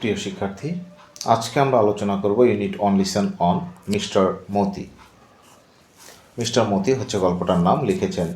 প্রিয় শিক্ষার্থী, আজকে আমরা আলোচনা করব unit on lesson on mister Moti. Mister Moti হচ্ছে গল্পটার নাম, লিখেছেন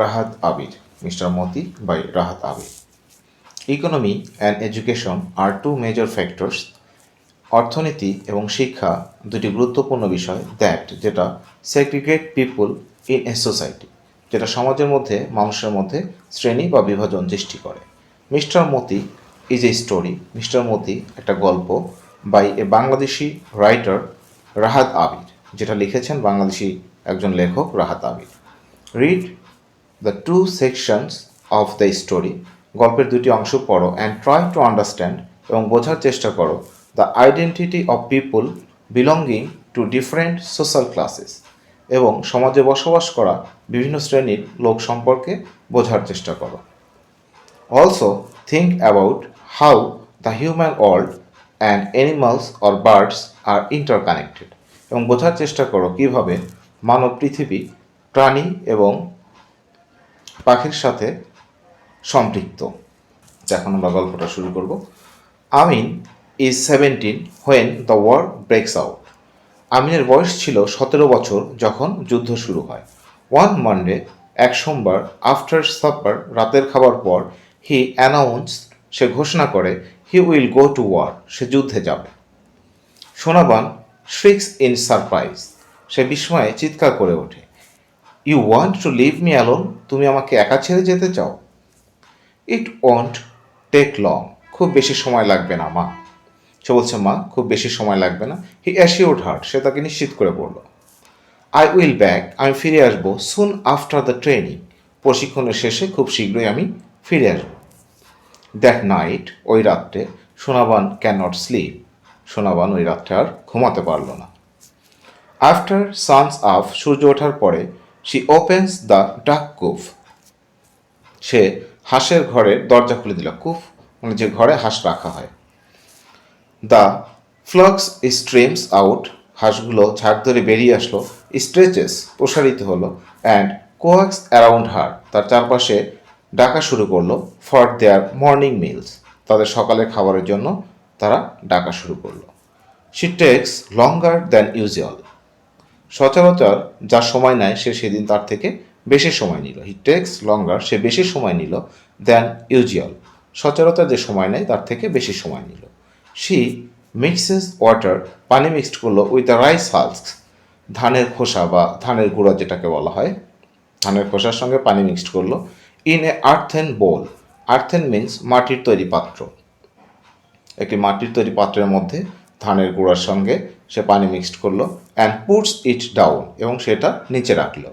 Rahat Abir, mister Moti by Rahat Abir. Economy and education R two major factors, অর্থনীতি এবং শিক্ষা দুটি গুরুত্বপূর্ণ বিষয় দ্যাট যেটা segregate people in a society, যেটা সমাজের মধ্যে মানুষের মধ্যে শ্রেণি বা বিভাজন সৃষ্টি করে। Mister Moti is a story mister Moti একটা গল্প by a Bangladeshi writer Rahat Abir, যেটা লিখেছেন বাংলাদেশি একজন লেখক Rahat Abir. Read the two sections of the story গল্পের দুটি অংশ পড়ো অ্যান্ড ট্রাই টু আন্ডারস্ট্যান্ড এবং বোঝার চেষ্টা করো the identity of people belonging to different social classes এবং সমাজে বসবাস করা বিভিন্ন শ্রেণির লোক সম্পর্কে বোঝার চেষ্টা করো। Also think about how the human world and animals or birds are interconnected এবং বোঝার চেষ্টা করো কীভাবে মানব পৃথিবী প্রাণী এবং পাখির সাথে সম্পৃক্ত। এখন আমরা গল্পটা শুরু করব। Amin is seventeen when the war breaks out আমিনের বয়স ছিল সতেরো বছর যখন যুদ্ধ শুরু হয়। ওয়ান মানডে এক সোমবার আফটার সাপার রাতের খাবার পর হি অ্যানাউন্স সে ঘোষণা করে he will go to war সে যুদ্ধে যাবে। সোনাবান শ্রিক্স ইন সারপ্রাইজ সে বিস্ময়ে চিৎকার করে ওঠে। You want to leave me alone তুমি আমাকে একা ছেড়ে যেতে চাও? ইট ওয়ান্ট টেক লং খুব বেশি সময় লাগবে না, মা। সে বলছে, মা, খুব বেশি সময় লাগবে না। হি অ্যাসিওর্ড হার্ট সে তাকে নিশ্চিত করে বলল আই উইল ব্যাক আমি ফিরে আসব সুন আফটার দ্য ট্রেনিং প্রশিক্ষণের শেষে খুব শীঘ্রই আমি ফিরে আসব। দ্যাট নাইট ওই রাত্রে, Sonaban can not sleep Sonaban ওই রাত্রে আর ঘুমাতে পারল না। আফটার সানস আফ সূর্য ওঠার পরে শি ওপেন্স দ্য ডাক কুফ সে হাঁসের ঘরের দরজা খুলে দিল। কুফ মানে যে ঘরে হাঁস রাখা হয়। দ্য ফ্লক্স স্ট্রিমস আউট হাঁসগুলো ঝাড় ধরে বেরিয়ে আসলো। স্ট্রেচেস প্রসারিত হলো। অ্যান্ড কোয়াক্স অ্যারাউন্ড হার তার চারপাশে ডাকা শুরু করল ফর দেয়ার মর্নিং মিলস, তাদের সকালের খাবারের জন্য তারা ডাকা শুরু করল। She takes longer than usual সচরাচর যা সময় নেয় সে সেদিন তার থেকে বেশি সময় নিল। হি টেক্স লঙ্গার সে বেশি সময় নিল দ্যান ইউজুয়াল সচরাচর যে সময় নেয় তার থেকে বেশি সময় নিল। সি মিক্সেস ওয়াটার পানি মিক্সড করল উইথ দ্য রাইস হালস ধানের খোসা বা ধানের গুঁড়া যেটাকে বলা হয়, ধানের খোসার সঙ্গে পানি মিক্সড করল। In a earthen bowl earthen means মাটির তৈরি পাত্র। একটি মাটির তৈরি পাত্রের মধ্যে ধানের গুঁড়ার সঙ্গে সে পানি মিক্সড করল অ্যান্ড পুটস ইট ডাউন এবং সেটা নিচে রাখল।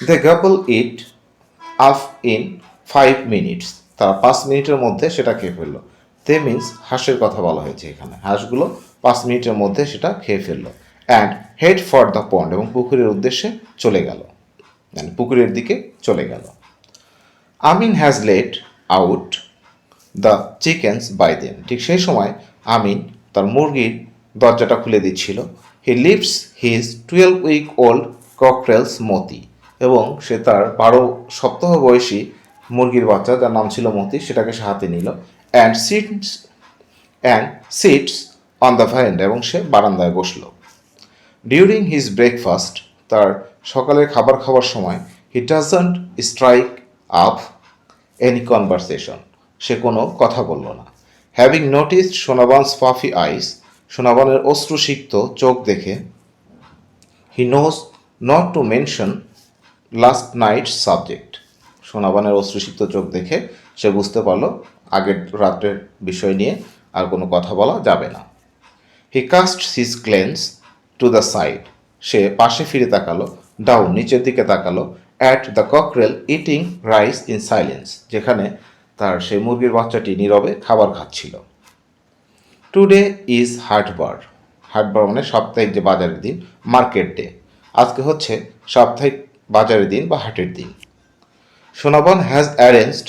দে গাবল ইট আফ ইন ফাইভ মিনিটস তারা পাঁচ মিনিটের মধ্যে সেটা খেয়ে ফেলল। দে মিন্স হাঁসের কথা বলা হয়েছে এখানে। হাঁসগুলো পাঁচ মিনিটের মধ্যে সেটা খেয়ে ফেলল। And head for the pond এবং পুকুরের উদ্দেশ্যে চলে গেল। পুকুরের দিকে চলে গেল। Amin has let out the chickens by then ঠিক সেই সময় আমিন তার মুরগির দরজাটা খুলে দিচ্ছিল। He leaves his twelve week old cockerels Moti এবং সে তার বারো সপ্তাহ বয়সী মুরগির বাচ্চা, যার নাম ছিল মতি, সেটাকে সে হাতে নিল and sits and sits on the verandah এবং সে বারান্দায় বসল। ডিউরিং হিজ ব্রেকফাস্ট তার সকালের খাবার খাওয়ার সময় he doesn't strike up any conversation সে কোনো কথা বলল না। হ্যাভিং নোটিসড সোনাবানস ফাফি আইস সোনাবানের অশ্রুসিক্ত চোখ দেখে he knows not to mention last night subject সোনাবানের অশ্রুসিক্ত চোখ দেখে সে বুঝতে পারল, আগের রাত্রের বিষয় নিয়ে আর কোনো কথা বলা যাবে না। He cast his glance to the side সে পাশে ফিরে তাকালো ডাউন নিচের দিকে তাকালো at the cockerel eating rice in silence যেখানে তার সেই মুরগির বাচ্চাটি নীরবে খাবার খাচ্ছিল। টুডে ইজ হাটবার হাটবার মানে সাপ্তাহিক যে বাজারের দিন মার্কেট ডে আজকে হচ্ছে সাপ্তাহিক বাজারের দিন বা হাটের দিন। Sonaban has arranged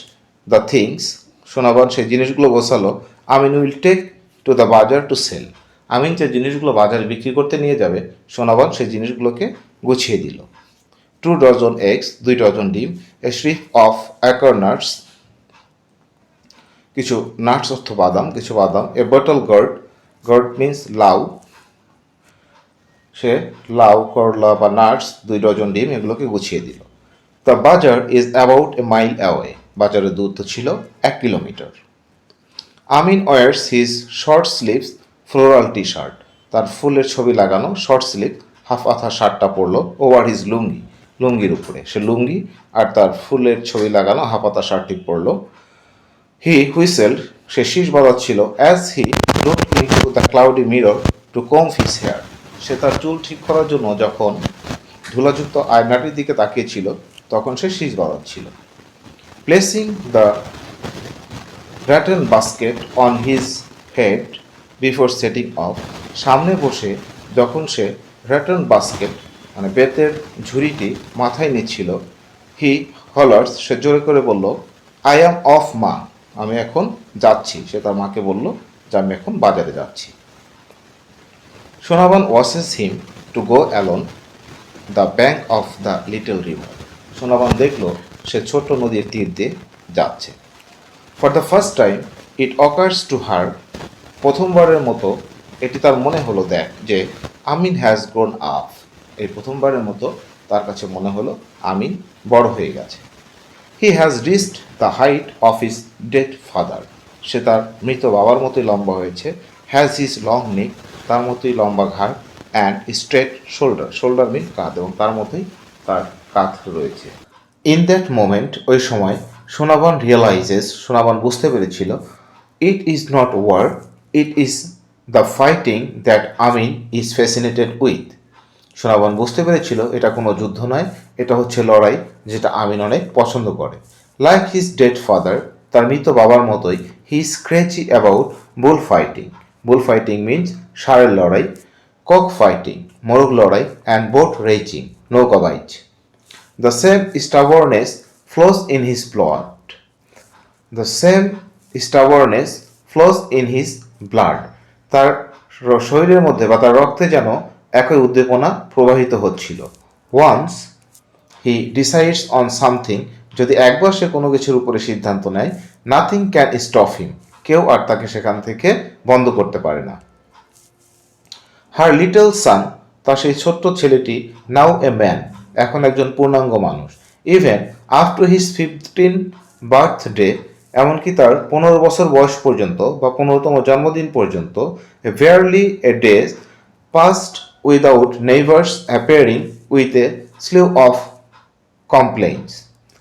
the things Sonaban সেই জিনিসগুলো বসালো Amin will take to the bazaar to sell Amin যে জিনিসগুলো বাজারে বিক্রি করতে নিয়ে যাবে, সোনাবন সেই জিনিসগুলোকে গুছিয়ে দিল। টু ডজন এগস দুই ডজন ডিম এ স্ট্রিপ অফ অ্যাকর্নার্স কিছু নাটস অর্থ বাদাম, কিছু বাদাম a bottle gourd gourd means লাউ, সে লাউ, করলা বা নাটস দুই ডজন ডিম এগুলোকে গুছিয়ে দিল। The bazaar is about a mile away বাজারের দূরত্ব ছিল এক kilometre. Amin wears his short sleeves floral T shirt তার ফুলের ছবি লাগানো শর্ট স্লিভ হাফ আথা শার্টটা পরলো ওভার হিজ লুঙ্গি। লুঙ্গির উপরে। সে লুঙ্গি আর তার ফুলের ছবি লাগানো আথা শার্টটি পরলো হি হুইসেলড সে শীষ বাজাচ্ছিল as he look into the cloudy mirror to comb his hair সে তার চুল ঠিক করার জন্য যখন ধুলাযুক্ত আয়নাটির দিকে তাকিয়েছিল, তখন সে শীষ বাজাচ্ছিল। Placing the rattan basket on his head before setting off সামনে বসে যখন সে রাটন বাস্কেট মানে বেতের ঝুড়িটি মাথায় নিচ্ছিল। হি হলার্স সে জোরে করে বলল আই অ্যাম অফ মা। আমি এখন যাচ্ছি। সে তার মাকে বলল, যে আমি এখন বাজারে যাচ্ছি। Sonaban watches him to go along the bank of the little river. Sonaban দেখল, সে ছোট্ট নদীর তীর দিয়ে যাচ্ছে। For the first time it occurs to her প্রথমবারের মতো এটি তার মনে হলো দেখ, যে আমিন হ্যাজ গ্রোন আপ এই প্রথমবারের মতো তার কাছে মনে হলো আমিন বড় হয়ে গেছে। He has reached the height of his dead father সে তার মৃত বাবার মতোই লম্বা হয়েছে। হ্যাজ হিজ লং নেক তার মতোই লম্বা ঘাড় and straight shoulder shoulder mean কাঁধ এবং তার মতোই তার কাঁধ রয়েছে। ইন দ্যাট মোমেন্ট ওই সময় সোনাবান রিয়েলাইজেস সোনাবান বুঝতে পেরেছিল it is not war it is the fighting that Amin is fascinated with Sonaban বুঝতে পেরেছিল এটা কোনো যুদ্ধ নয়, এটা হচ্ছে লড়াই যেটা আমিন অনেক পছন্দ করে। লাইক হিজ ডেড ফাদার তার মৃত বাবার মতোই he scratchy about bull fighting bull fighting means ষাঁড়ের লড়াই কক ফাইটিং মোরগ লড়াই অ্যান্ড বোট রেচিং নৌকা বাইচ। The same stubbornness flows in his blood. The same stubbornness flows in his blood তার শরীরের মধ্যে বা তার রক্তে যেন একই উদ্দীপনা প্রবাহিত হচ্ছিল। Once he decides on something যদি একবার সে কোনো কিছুর উপরে সিদ্ধান্ত নেয় নাথিং ক্যান স্টপ হিম কেউ আর তাকে সেখান থেকে বন্ধ করতে পারে না। হার লিটল সান তার সেই ছোট্ট ছেলেটি নাও এ ম্যান এখন একজন পূর্ণাঙ্গ মানুষ। Even after his fifteen birthday এমনকি তার পনেরো বছর বয়স পর্যন্ত বা পনেরোতম জন্মদিন পর্যন্ত barely a days passed without neighbours appearing with a slew of complaints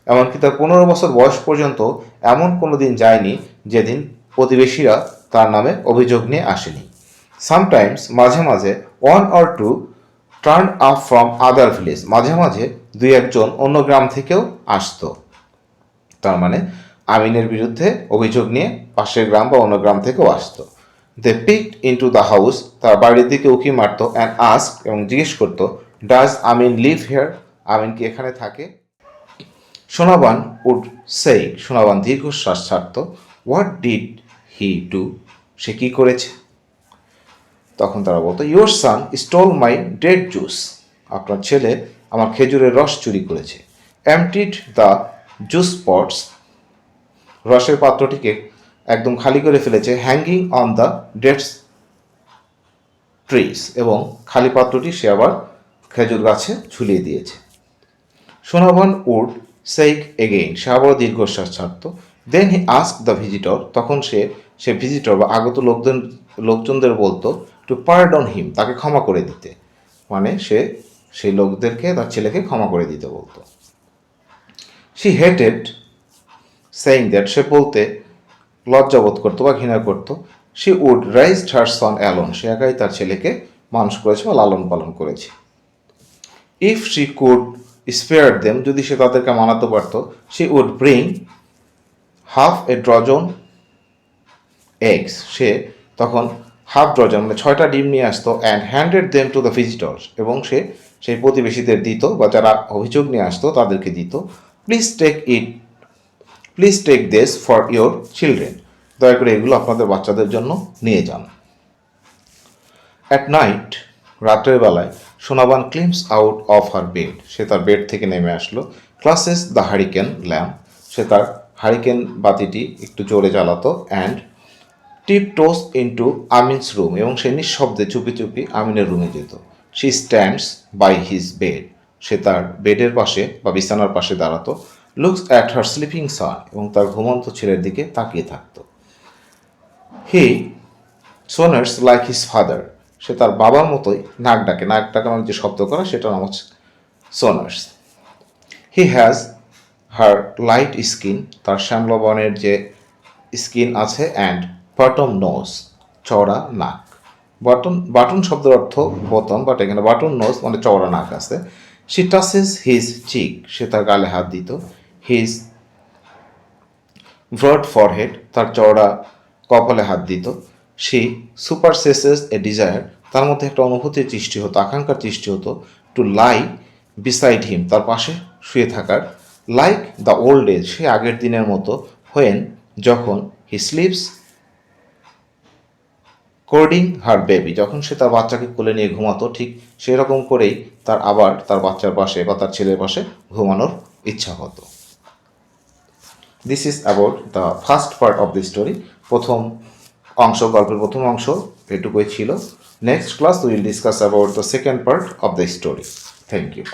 এমনকি তার পনেরো বছর বয়স পর্যন্ত এমন কোনো দিন যায়নি যেদিন প্রতিবেশীরা তার নামে অভিযোগ নিয়ে আসেনি। সামটাইমস মাঝে মাঝে one or two turn up from other village মাঝে মাঝে দুই একজন অন্য গ্রাম থেকেও আসতো। তার মানে আমিনের বিরুদ্ধে অভিযোগ নিয়ে পাশের গ্রাম বা অন্য গ্রাম থেকেও আসতো। They peeked into the house তার বাড়ির দিকে উকি মারতো অ্যান্ড আস্ক এবং জিজ্ঞেস করতো does Amin live here Amin কি এখানে থাকে? সোনাবান উড সেই সোনাবান দীর্ঘশ্বাস ছাড়ত হোয়াট ডিড হি ডু সে কী করেছে? তখন তারা বলতো your son stole my date juice আপনার ছেলে আমার খেজুরের রস চুরি করেছে। এমটিড দ্য জুস পটস রসের পাত্রটিকে একদম খালি করে ফেলেছে hanging on the dates trees এবং খালি পাত্রটি সে আবার খেজুর গাছে ঝুলিয়ে দিয়েছে। সোনাবান উড সেইক এগেইন, সে আবার দীর্ঘশ্বাস ছাড়ত। Then he ask the visitor তখন সে সে ভিজিটর বা আগত লোকজন লোকজনদের বলতো টু পার্ডন হিম তাকে ক্ষমা করে দিতে। মানে সে, সেই লোকদেরকে, তার ছেলেকে ক্ষমা করে দিতে বলতো। শি হেটেড সেইং দ্যাট সে বলতে লজ্জাবোধ করতো বা ঘৃণা করতো সে would raise her son alone সে একাই তার ছেলেকে মানুষ করেছে বা লালন পালন করেছে। If she could spare them যদি সে তাদেরকে মানাতে পারতো সে would bring half a dozen eggs সে তখন হাফ ডজন মানে ছয়টা ডিম নিয়ে আসতো and handed them to the visitors এবং সে সেই প্রতিবেশীদের দিত বা যারা অভিযোগ নিয়ে আসতো, তাদেরকে দিত। Please take it please take this for your children দয়া করে এগুলো আপনাদের বাচ্চাদের জন্য নিয়ে যান। অ্যাট নাইট রাতের বেলায়, Sonaban climbs out of her bed সে তার বেড থেকে নেমে আসলো। ক্লাসেস দ্য হারিকেন ল্যাম্প সে তার হারিকেন বাতিটি একটু জোরে জ্বালাতো and tiptoes into Amin's room এবং সে নিঃশব্দে চুপি চুপি আমিনের রুমে যেত। She stands by his bed সে তার বেডের পাশে বা বিছানার পাশে দাঁড়াতো। Looks at her sleeping son এবং তার ঘুমন্ত ছেলের দিকে তাকিয়ে থাকতো। He snores like his father সে তার বাবার মতোই নাক ডাকে। নাক ডাকানোর যে শব্দ করা সেটা নাম হচ্ছে snores he has her light skin তার শ্যামলবনের যে স্কিন আছে অ্যান্ড বটম নোজ চওড়া নাক। বাটন বাটন শব্দের অর্থ বোতন বাট এখানে বাটন নোজ মানে চওড়া নাক আছে। সি টাসেস হিজ চিক সে তার গালে হাত দিত। হিজ ব্রড ফরহেড তার চওড়া কপালে হাত দিত। সে সুপার সেসেস এ ডিজায়ার তার মধ্যে একটা অনুভূতির সৃষ্টি হতো, আকাঙ্ক্ষার সৃষ্টি হতো টু লাই বিসাইড হিম তার পাশে শুয়ে থাকার। লাইক দ্য ওল্ড এজ সে আগের দিনের মতো হোয়েন যখন হি স্লিপস কোর্ডিং হার বেবি যখন সে তার বাচ্চাকে কোলে নিয়ে ঘুমাতো, ঠিক সেরকম করেই তার আবার তার বাচ্চার পাশে বা তার ছেলের পাশে ঘুমানোর ইচ্ছা হতো। This is about the first part of the story প্রথম অংশ, গল্পের প্রথম অংশ এটুকুই ছিল। Next class will discuss about the second part of the story thank you